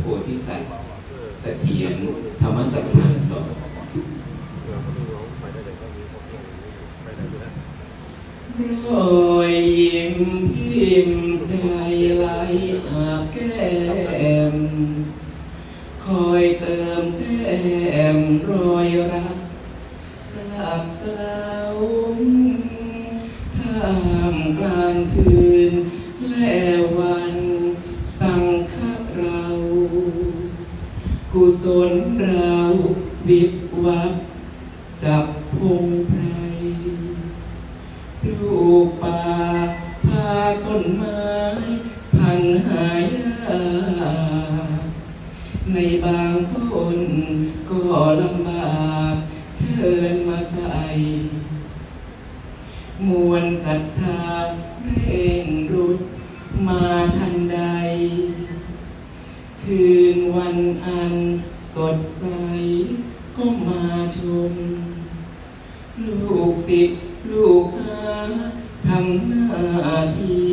โพธิสัตว์เสถียรธรรมสถานสองรอยยิ้มพิมใจไหลอาบแก้ม คอยเติมแต้มรอยรักสลับสาวท่ามกลางคืน วิบวับจับพงไพรลูกป่าพาต้นไม้พันหายาในบางต้นก็ลำบากเชิญมาใส่มวลศรัทธาเร่งรุดมาทันใด คืนวันอันสดใส ก็มาชม ลูกศิษย์ลูกหาทำหน้าที่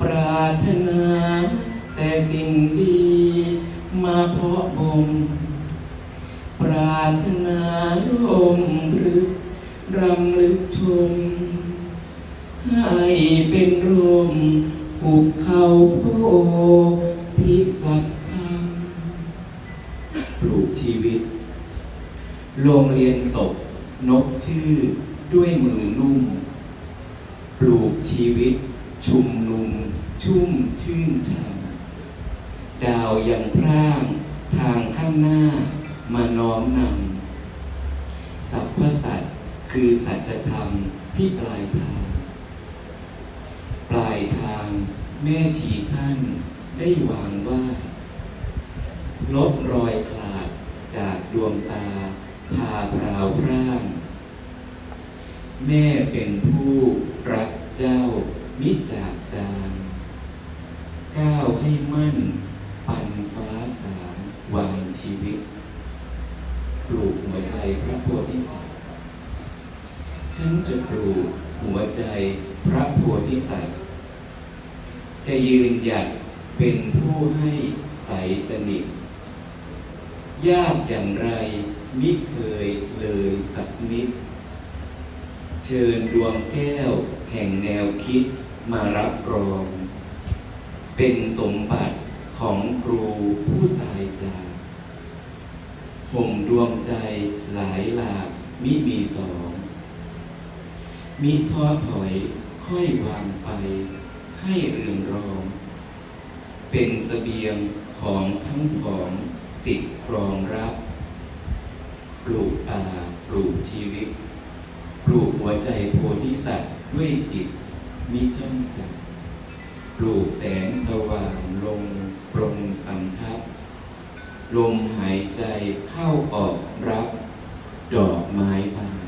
ปรารถนาแต่สิ่งดีมาเพาะบ่มปรารถนาร่มรึกรำลึกชม ให้เป็นร่มภูเขาโพธิส ลูกชีวิต โรงเรียนศพนกชื่อด้วยมือนุ่ม ปลูกชีวิต ชุมนุม ชุ่มชื่นช่ำดาวยังพร่างทางข้างหน้ามาน้อมนำสัพพสัตคือสัจธรรมที่ปลายทาง ปลายทางแม่ชีท่านได้วางว่าลบรอยข ดวงตาพาพราวพร่าง แม่เป็นผู้รักเจ้า มิจากจางก้าวให้มั่น ปันฟ้าสางวางชีวิตปลูกหัวใจพระโพธิสัตว์ฉันจะปลูกหัวใจพระโพธิสัตว์จะยืนหยัดเป็นผู้ให้ใสสนิท ยากอย่างไรมิเคยเลยสักนิด เชิญดวงแก้วแห่งแนวคิดมารับรอง เป็นสมบัติของครูผู้ตายจากห่มดวงใจหลายหลากมิมีสองมีท้อถอยค่อยวางไป ให้เรืองรอง เป็นสเสบียงของทั้งของ สิทธิ์ครองรับ ปลูกตาปลูกชีวิต ปลูกหัวใจโพธิสัตว์ด้วยจิตมิจ้องจับปลูกแสงสว่างลงปรงสำทับ ลมหายใจเข้าออกรับ ดอกไม้บาน